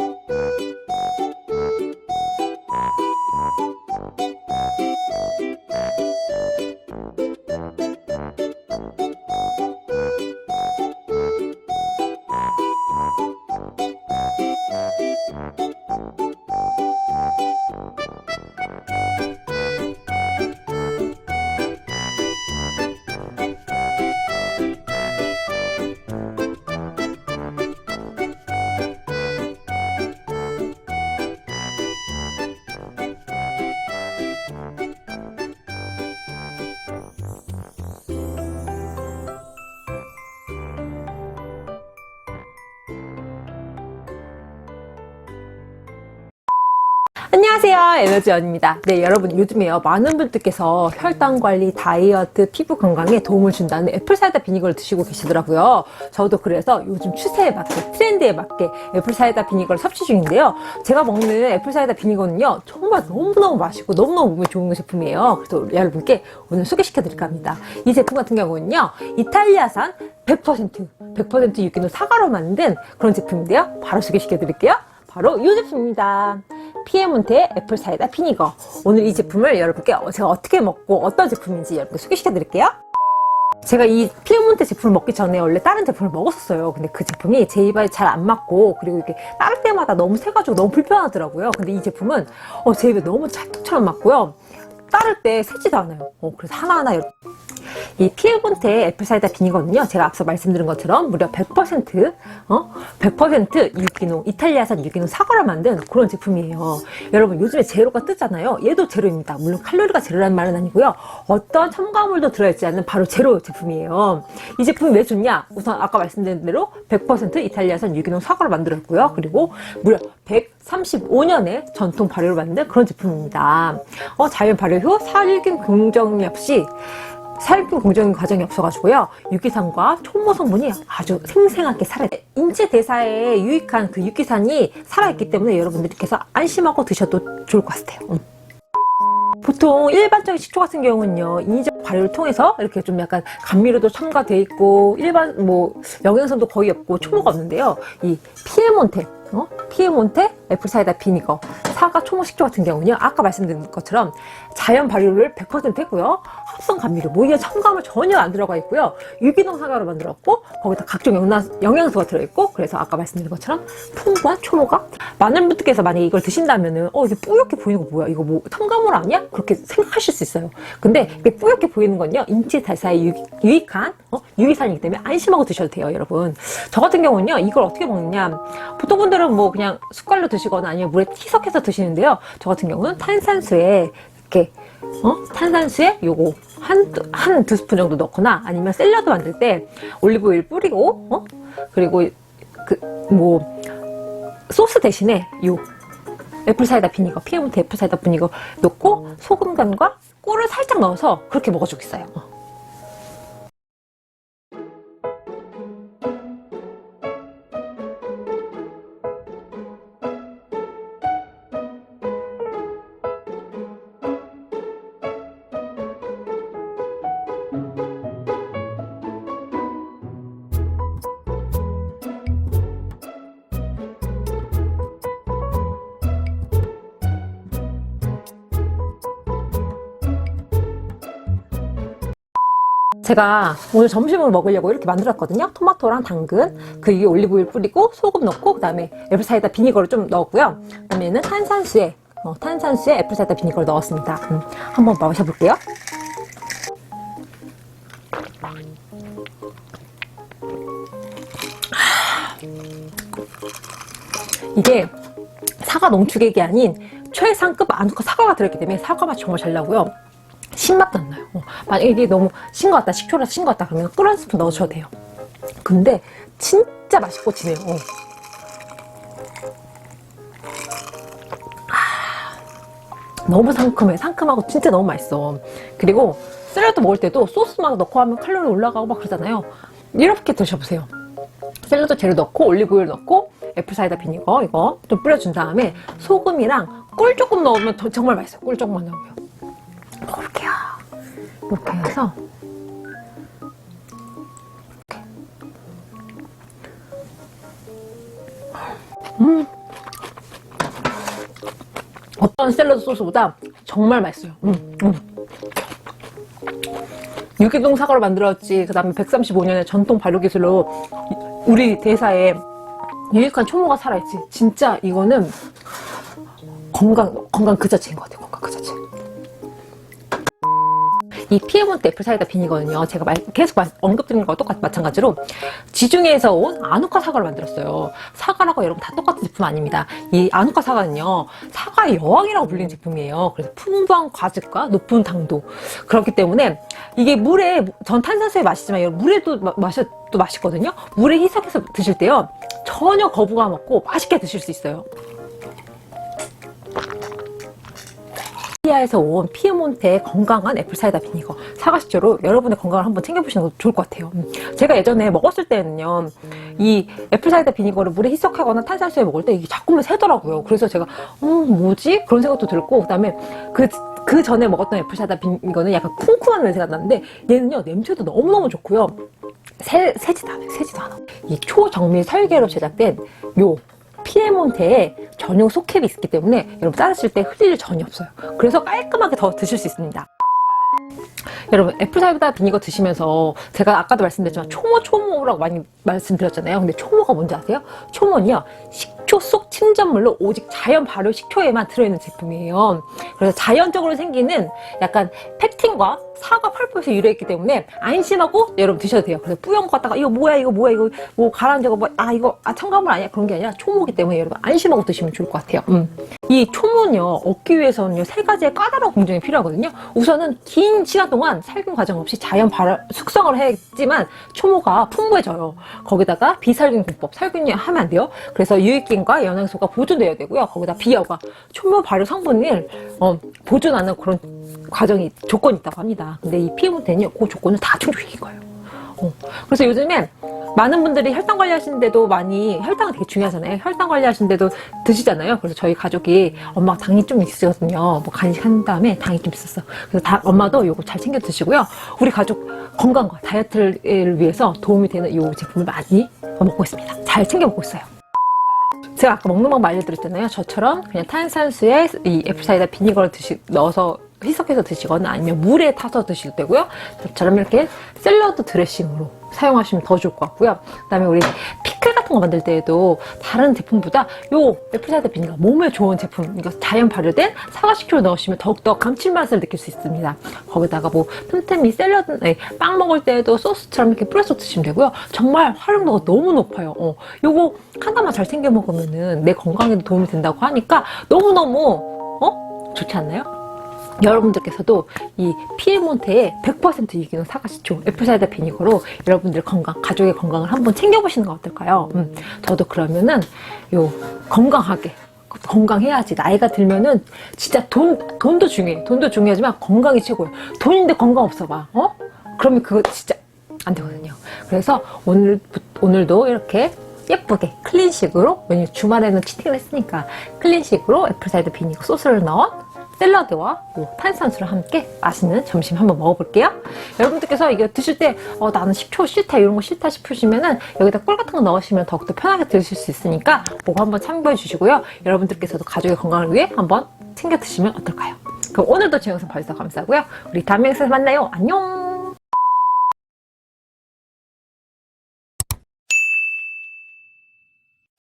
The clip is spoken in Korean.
啊。 안녕하세요. 에너지원입니다. 네 여러분 요즘에요. 많은 분들께서 혈당 관리 다이어트 피부 건강에 도움을 준다는 애플사이다 비니거를 드시고 계시더라고요. 저도 그래서 요즘 추세에 맞게 트렌드에 맞게 애플사이다 비니거를 섭취 중인데요. 제가 먹는 애플사이다 비니거는요 정말 너무너무 맛있고 너무너무 몸에 좋은 제품이에요. 그래서 여러분께 오늘 소개시켜 드릴까 합니다. 이 제품 같은 경우는요 이탈리아산 100% 100% 유기농 사과로 만든 그런 제품인데요. 바로 소개시켜 드릴게요. 바로 이 제품입니다. 피에몬테 애플 사이다 비니거. 오늘 이 제품을 여러분께 제가 어떻게 먹고 어떤 제품인지 여러분께 소개시켜 드릴게요. 제가 이 피에몬테 제품을 먹기 전에 원래 다른 제품을 먹었었어요. 근데 그 제품이 제 입에 잘 안 맞고 그리고 이렇게 따를 때마다 너무 새가지고 너무 불편하더라고요. 근데 이 제품은 어, 제 입에 너무 찰떡처럼 맞고요. 따를 때 새지도 않아요. 어, 그래서 하나하나 이렇게 이 피에몬테 애플 사이다 비니거는요. 제가 앞서 말씀드린 것처럼 무려 100% 어? 100% 유기농 이탈리아산 유기농 사과를 만든 그런 제품이에요. 여러분 요즘에 제로가 뜨잖아요. 얘도 제로입니다. 물론 칼로리가 제로라는 말은 아니고요. 어떤 첨가물도 들어있지 않는 바로 제로 제품이에요. 이 제품이 왜 좋냐? 우선 아까 말씀드린 대로 100% 이탈리아산 유기농 사과를 만들었고요. 그리고 무려 135년의 전통 발효를 만든 그런 제품입니다. 어, 자연 발효 후 살균 공정력 시 살균 공정 과정이 없어가지고요. 유기산과 촉모 성분이 아주 생생하게 살아. 인체 대사에 유익한 그 유기산이 살아있기 때문에 여러분들께서 안심하고 드셔도 좋을 것 같아요. 음. 보통 일반적인 식초 같은 경우는요 인위적 발효를 통해서 이렇게 좀 약간 감미료도 첨가돼 있고 일반 뭐 영양성도 거의 없고 초모가 없는데요 이 피에몬테 어? 피에몬테 애플사이다 비니거 사과 초모 식초 같은 경우는요 아까 말씀드린 것처럼 자연 발효를 100% 했고요 합성 감미료 뭐 이게 첨가물 전혀 안 들어가 있고요. 유기농 사과로 만들었고 거기다 각종 영양, 영양 소가 들어있고 그래서 아까 말씀드린 것처럼 풍부한 초모가? 많은 분들께서 만약에 이걸 드신다면은 어 이게 뿌옇게 보이는 거 뭐야? 이거 뭐 첨가물 아니야? 그렇게 생각하실 수 있어요. 근데 이게 뿌옇게 보이는 건요 인체 대사에 유익, 유익한 어? 유기산이기 때문에 안심하고 드셔도 돼요 여러분. 저 같은 경우는요 이걸 어떻게 먹느냐. 보통 분들은 뭐 그냥 숟갈로 드시거나 아니면 물에 희석해서 드시는데요. 저 같은 경우는 탄산수에 이렇게 어? 탄산수에 요거 한, 한 두 스푼 정도 넣거나 아니면 샐러드 만들 때 올리브오일 뿌리고 어? 그리고 그 뭐 소스 대신에 요 애플 사이다 비니거 피에몬테 애플 사이다 비니거 넣고 소금 간과 꿀을 살짝 넣어서 그렇게 먹어주고 있어요 어. 제가 오늘 점심을 먹으려고 이렇게 만들었거든요. 토마토랑 당근, 그 위에 올리브오일 뿌리고 소금 넣고 그다음에 애플사이다 비니거를 좀 넣었고요. 그다음에는 탄산수에 어, 탄산수에 애플사이다 비니거를 넣었습니다. 음, 한번 마셔볼게요. 이게 사과 농축액이 아닌 최상급 안과 사과가 들어있기 때문에 사과 맛 정말 잘 나고요. 신맛도 안 나요. 어, 만약에 이게 너무 신 것 같다, 식초라서 신것 같다 그러면 꿀 한 스푼 넣어줘도 돼요. 근데 진짜 맛있고 진해요. 어. 아, 너무 상큼해. 상큼하고 진짜 너무 맛있어. 그리고 샐러드 먹을 때도 소스 막 넣고 하면 칼로리 올라가고 막 그러잖아요. 이렇게 드셔보세요. 샐러드 재료 넣고 올리브오일 넣고 애플사이다 비니거 이거 좀 뿌려준 다음에 소금이랑 꿀 조금 넣으면 더 정말 맛있어요. 꿀 조금만 넣으면. 먹을게요. 이렇게 해서. 음, 어떤 샐러드 소스보다 정말 맛있어요. 음, 음. 유기농 사과로 만들었지. 그 다음에 135년의 전통 발효 기술로 우리 대사에 유익한 초모가 살아있지. 진짜 이거는 건강, 건강 그 자체인 것 같아요. 건강 그 자체. 이 피에몬트 애플 사이다 빈이거든요. 제가 말- 계속 말- 언급드리는 거와 똑같 마찬가지로 지중해에서 온 아누카 사과를 만들었어요. 사과라고 여러분 다 똑같은 제품 아닙니다. 이 아누카 사과는요, 사과의 여왕이라고 불리는 제품이에요. 그래서 풍부한 과즙과 높은 당도. 그렇기 때문에 이게 물에, 전 탄산수에 여러분 물에도 마, 마셔, 또 맛있거든요. 물에 희석해서 드실 때요, 전혀 거부감 없고 맛있게 드실 수 있어요. 이탈리아에서 온 피에몬테의 건강한 애플 사이다 비니거 사과 식초로 여러분의 건강을 한번 챙겨보시는 것도 좋을 것 같아요. 음. 제가 예전에 먹었을 때는요, 이 애플 사이다 비니거를 물에 희석하거나 탄산수에 먹을 때 이게 자꾸만 새더라고요. 그래서 제가, 음, 뭐지? 그런 생각도 들고, 그 다음에 그, 그 전에 먹었던 애플 사이다 비니거는 약간 쿰쿰한 냄새가 나는데, 얘는요, 냄새도 너무너무 좋고요. 새, 새지도 않아요. 새지도 않아. 이 초정밀 설계로 제작된 요 피에몬테에 전용 속캡이 있기 때문에 여러분 따르실 때 흘릴 전혀 없어요. 그래서 깔끔하게 더 드실 수 있습니다. 여러분 애플 사이다 비니거 드시면서 제가 아까도 말씀드렸지만 초모 초모라고 많이 말씀드렸잖아요. 근데 초모가 뭔지 아세요? 초모는요 식초 속 침전물로 오직 자연 발효 식초에만 들어있는 제품이에요. 그래서 자연적으로 생기는 약간 팩틴과 사과 펄프에서 유래했기 때문에 안심하고 여러분 드셔도 돼요. 그래서 뿌연 거 갖다가 이거 뭐야 이거 뭐야 이거 뭐 가라앉은 거뭐아 이거 아 첨가물 아니야 그런 게 아니라 초모기 때문에 여러분 안심하고 드시면 좋을 것 같아요. 음. 이 초모는요 얻기 위해서는요 세 가지의 까다로운 공정이 필요하거든요. 우선은 긴 시간 동안 살균 과정 없이 자연 발효 숙성을 했지만 초모가 풍부해져요. 거기다가 비살균 공법 살균이 하면 안 돼요. 그래서 유익균과 영양 소가 보존돼야 되고요. 거기다 비열과 초모 발효 성분을 어, 보존하는 그런 과정이 조건이 있다고 합니다. 근데 이 피에몬테는요 그 조건을 다 충족시킨 거예요. 어. 그래서 요즘에 많은 분들이 혈당 관리하시는데도 많이 혈당이 되게 중요하잖아요. 혈당 관리하시는데도 드시잖아요. 그래서 저희 가족이 엄마가 당이 좀 있으거든요. 뭐 간식 한 다음에 당이 좀 있었어. 그래서 다 엄마도 요거 잘 챙겨 드시고요. 우리 가족 건강과 다이어트를 위해서 도움이 되는 이 제품을 많이 먹고 있습니다. 잘 챙겨 먹고 있어요. 제가 아까 먹는 방법 알려드렸잖아요. 저처럼 그냥 탄산수에 이 애플사이다 비니거를 드시, 넣어서 희석해서 드시거나 아니면 물에 타서 드셔도 되고요. 저처럼 이렇게 샐러드 드레싱으로 사용하시면 더 좋을 것 같고요. 그 다음에 우리 피클 같은 거 만들 때에도 다른 제품보다 요 애플사이다 비니가 몸에 좋은 제품, 이거 자연 발효된 사과 식초를 넣으시면 더욱더 감칠맛을 느낄 수 있습니다. 거기다가 뭐 틈틈이 샐러드, 네, 빵 먹을 때에도 소스처럼 이렇게 뿌려서 드시면 되고요. 정말 활용도가 너무 높아요. 어, 요거 하나만 잘 챙겨 먹으면은 내 건강에도 도움이 된다고 하니까 너무너무 어? 좋지 않나요? 여러분들께서도 이 피에몬테의 100% 유기농 사과식초 애플사이다 비니거로 여러분들 건강, 가족의 건강을 한번 챙겨보시는 건 어떨까요? 음, 저도 그러면은 요 건강하게 건강해야지 나이가 들면은 진짜 돈 돈도 중요해 돈도 중요하지만 건강이 최고예요 돈인데 건강 없어 봐 어? 그러면 그거 진짜 안 되거든요 그래서 오늘 오늘도 이렇게 예쁘게 클린식으로 왜냐면 주말에는 치팅을 했으니까 클린식으로 애플사이드 비니거 소스를 넣은 샐러드와 요 탄산수를 함께 맛있는 점심 한번 먹어볼게요. 여러분들께서 이거 드실 때 어, 나는 식초 싫다 이런 거 싫다 싶으시면은 여기다 꿀 같은 거 넣으시면 더욱더 편하게 드실 수 있으니까 그거 한번 참고해 주시고요. 여러분들께서도 가족의 건강을 위해 한번 챙겨 드시면 어떨까요? 그럼 오늘도 제 영상 봐주셔서 감사하고요. 우리 다음 영상에서 만나요. 안녕!